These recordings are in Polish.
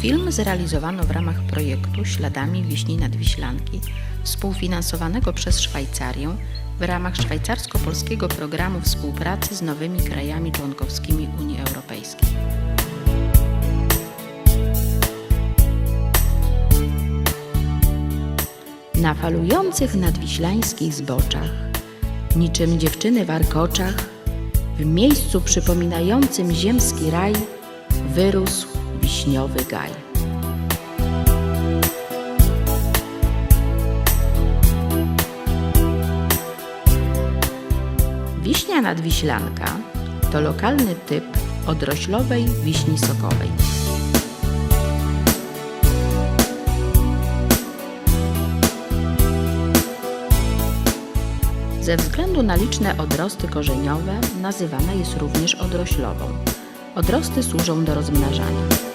Film zrealizowano w ramach projektu Śladami Wiśni Nadwiślanki, współfinansowanego przez Szwajcarię w ramach szwajcarsko-polskiego programu współpracy z nowymi krajami członkowskimi Unii Europejskiej. Na falujących nadwiślańskich zboczach, niczym dziewczyny warkoczach, w miejscu przypominającym ziemski raj, wyrósł wiśniowy gaj. Wiśnia nadwiślanka to lokalny typ odroślowej wiśni sokowej. Ze względu na liczne odrosty korzeniowe nazywana jest również odroślową. Odrosty służą do rozmnażania.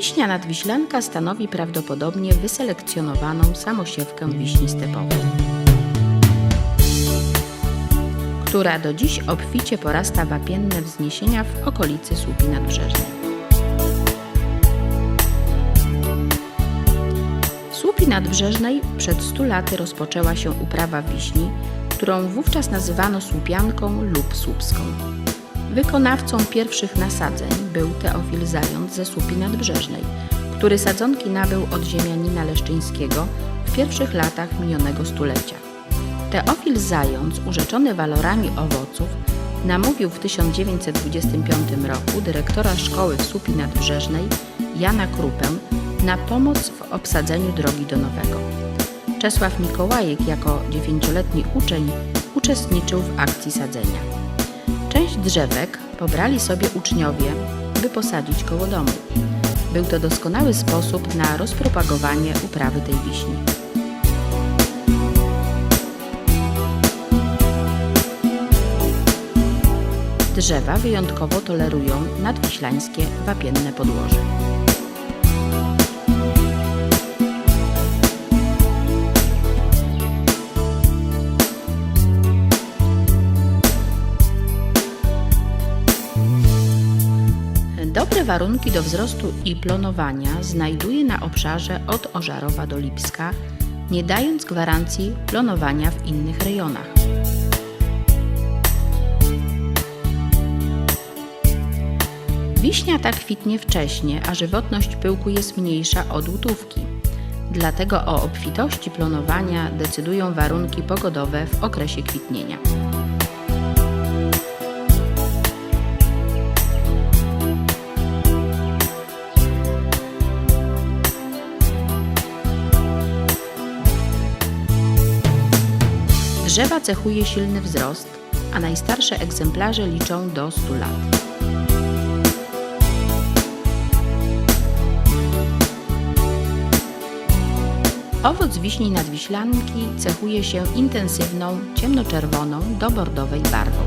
Wiśnia nadwiślanka stanowi prawdopodobnie wyselekcjonowaną samosiewkę wiśni stepowej, która do dziś obficie porasta wapienne wzniesienia w okolicy słupi nadbrzeżnej. Słupi nadbrzeżnej przed 100 laty rozpoczęła się uprawa wiśni, którą wówczas nazywano słupianką lub słupską. Wykonawcą pierwszych nasadzeń był Teofil Zając ze Słupi Nadbrzeżnej, który sadzonki nabył od ziemianina leszczyńskiego w pierwszych latach minionego stulecia. Teofil Zając, urzeczony walorami owoców, namówił w 1925 roku dyrektora szkoły w Słupi Nadbrzeżnej Jana Krupę na pomoc w obsadzeniu drogi do Nowego. Czesław Mikołajek jako dziewięcioletni uczeń uczestniczył w akcji sadzenia. Część drzewek pobrali sobie uczniowie, by posadzić koło domu. Był to doskonały sposób na rozpropagowanie uprawy tej wiśni. Drzewa wyjątkowo tolerują nadwiślańskie wapienne podłoże. Dobre warunki do wzrostu i plonowania znajduje na obszarze od Ożarowa do Lipska, nie dając gwarancji plonowania w innych rejonach. Wiśnia ta kwitnie wcześnie, a żywotność pyłku jest mniejsza od łutówki. Dlatego o obfitości plonowania decydują warunki pogodowe w okresie kwitnienia. Drzewa cechuje silny wzrost, a najstarsze egzemplarze liczą do 100 lat. Owoc wiśni nadwiślanki cechuje się intensywną, ciemnoczerwoną do bordowej barwą.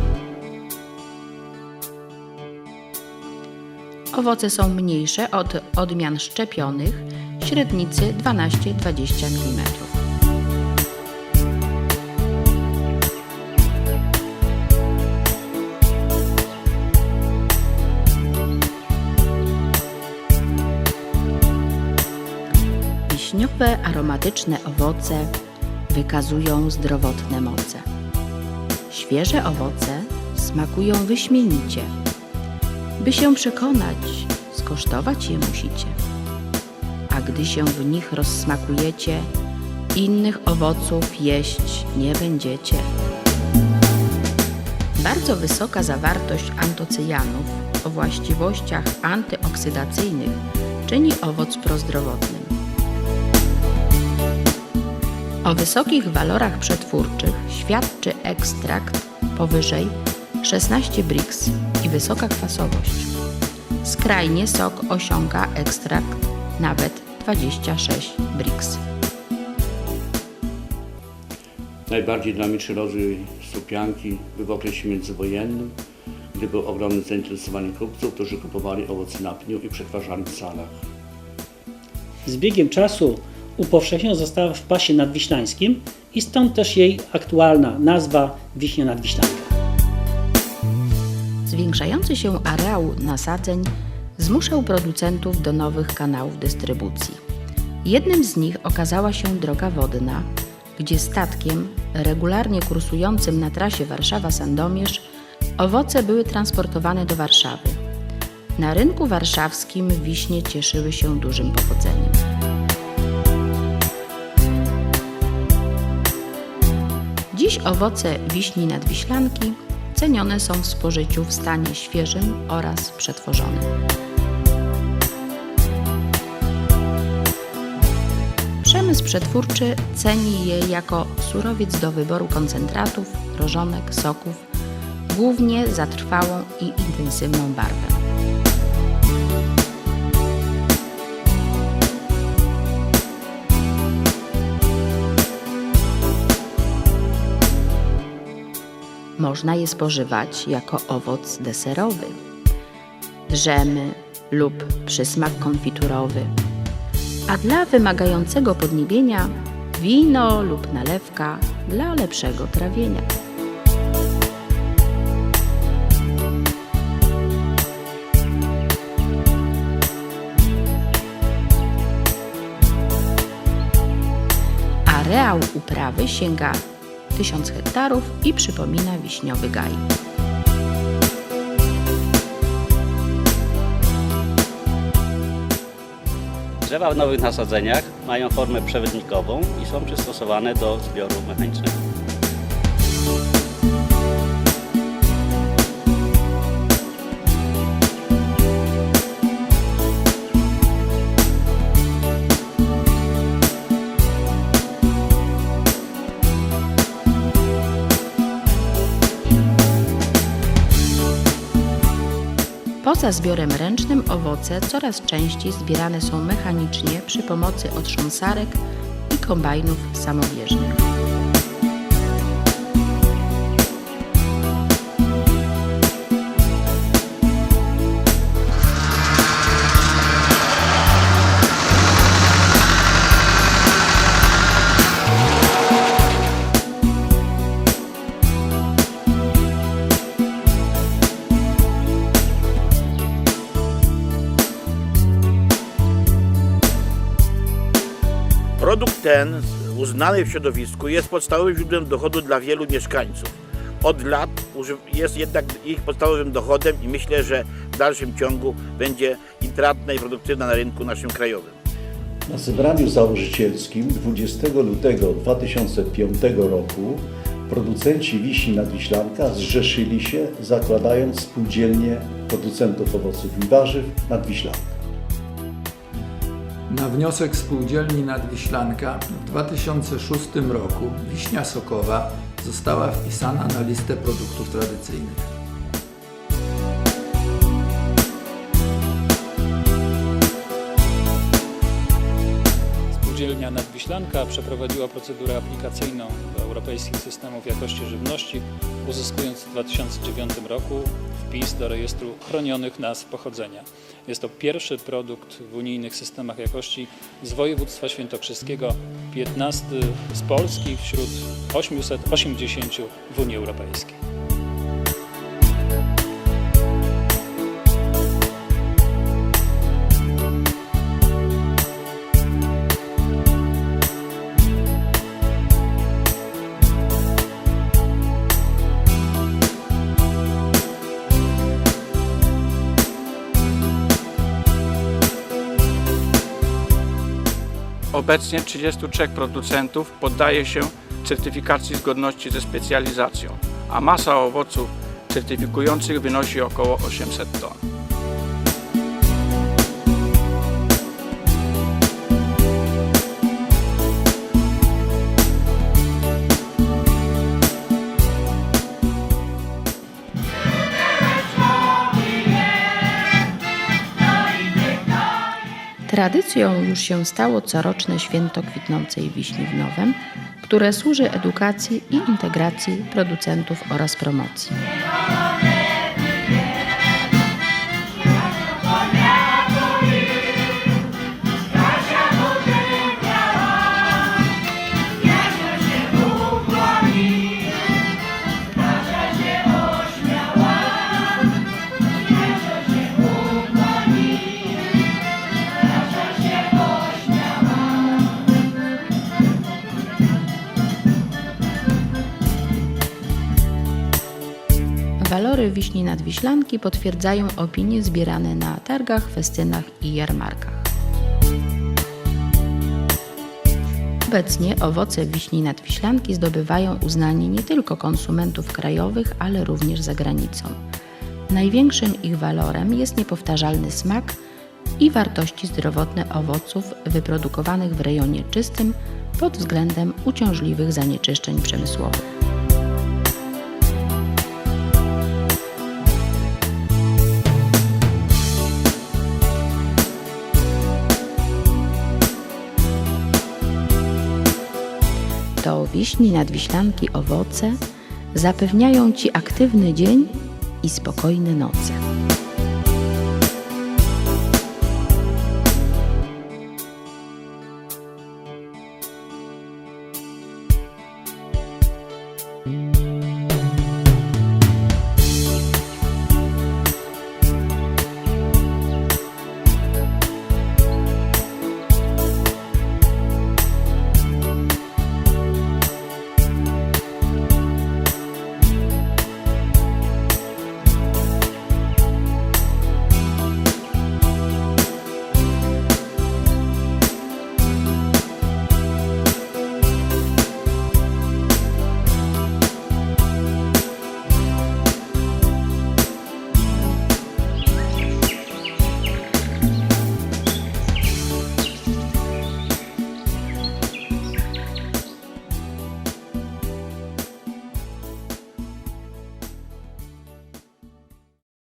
Owoce są mniejsze od odmian szczepionych, średnicy 12-20 mm. Wiśniowe, aromatyczne owoce wykazują zdrowotne moce. Świeże owoce smakują wyśmienicie. By się przekonać, skosztować je musicie. A gdy się w nich rozsmakujecie, innych owoców jeść nie będziecie. Bardzo wysoka zawartość antocyjanów o właściwościach antyoksydacyjnych czyni owoc prozdrowotnym. O wysokich walorach przetwórczych świadczy ekstrakt powyżej 16 Brix i wysoka kwasowość. Skrajnie sok osiąga ekstrakt nawet 26 Brix. Najbardziej dynamiczny rozwój Słupianki był w okresie międzywojennym, gdy było ogromne zainteresowanie kupców, którzy kupowali owoce na pniu i przetwarzali w salach. Z biegiem czasu upowszechniona została w pasie nadwiślańskim i stąd też jej aktualna nazwa wiśnia nadwiślanka. Zwiększający się areał nasadzeń zmuszał producentów do nowych kanałów dystrybucji. Jednym z nich okazała się droga wodna, gdzie statkiem regularnie kursującym na trasie Warszawa-Sandomierz owoce były transportowane do Warszawy. Na rynku warszawskim wiśnie cieszyły się dużym powodzeniem. Dziś owoce wiśni nadwiślanki cenione są w spożyciu w stanie świeżym oraz przetworzonym. Przemysł przetwórczy ceni je jako surowiec do wyboru koncentratów, rożonek, soków, głównie za trwałą i intensywną barwę. Można je spożywać jako owoc deserowy, drzemy lub przysmak konfiturowy, a dla wymagającego podniebienia wino lub nalewka dla lepszego trawienia. Areał uprawy sięga 1000 hektarów i przypomina wiśniowy gaj. Drzewa w nowych nasadzeniach mają formę przewodnikową i są przystosowane do zbioru mechanicznego. Poza zbiorem ręcznym owoce coraz częściej zbierane są mechanicznie przy pomocy otrząsarek i kombajnów samobieżnych. Produkt ten, uznany w środowisku, jest podstawowym źródłem dochodu dla wielu mieszkańców. Od lat jest jednak ich podstawowym dochodem i myślę, że w dalszym ciągu będzie intratna i produktywna na rynku naszym krajowym. Na zebraniu założycielskim 20 lutego 2005 roku producenci wiśni Nadwiślanka zrzeszyli się, zakładając spółdzielnię producentów owoców i warzyw Nadwiślanka. Na wniosek spółdzielni Nadwiślanka w 2006 roku wiśnia sokowa została wpisana na listę produktów tradycyjnych. Spółdzielnia Nadwiślanka przeprowadziła procedurę aplikacyjną do europejskich systemów jakości żywności, uzyskując w 2009 roku wpis do rejestru chronionych nazw pochodzenia. Jest to pierwszy produkt w unijnych systemach jakości z województwa świętokrzyskiego, 15 z Polski wśród 880 w Unii Europejskiej. Obecnie 33 producentów poddaje się certyfikacji zgodności ze specjalizacją, a masa owoców certyfikujących wynosi około 800 ton. Tradycją już się stało coroczne święto kwitnącej wiśni w Nowem, które służy edukacji i integracji producentów oraz promocji. Walory wiśni nadwiślanki potwierdzają opinie zbierane na targach, festynach i jarmarkach. Obecnie owoce wiśni nadwiślanki zdobywają uznanie nie tylko konsumentów krajowych, ale również za granicą. Największym ich walorem jest niepowtarzalny smak i wartości zdrowotne owoców wyprodukowanych w rejonie czystym pod względem uciążliwych zanieczyszczeń przemysłowych. To wiśni nadwiślanki owoce zapewniają Ci aktywny dzień i spokojne noce.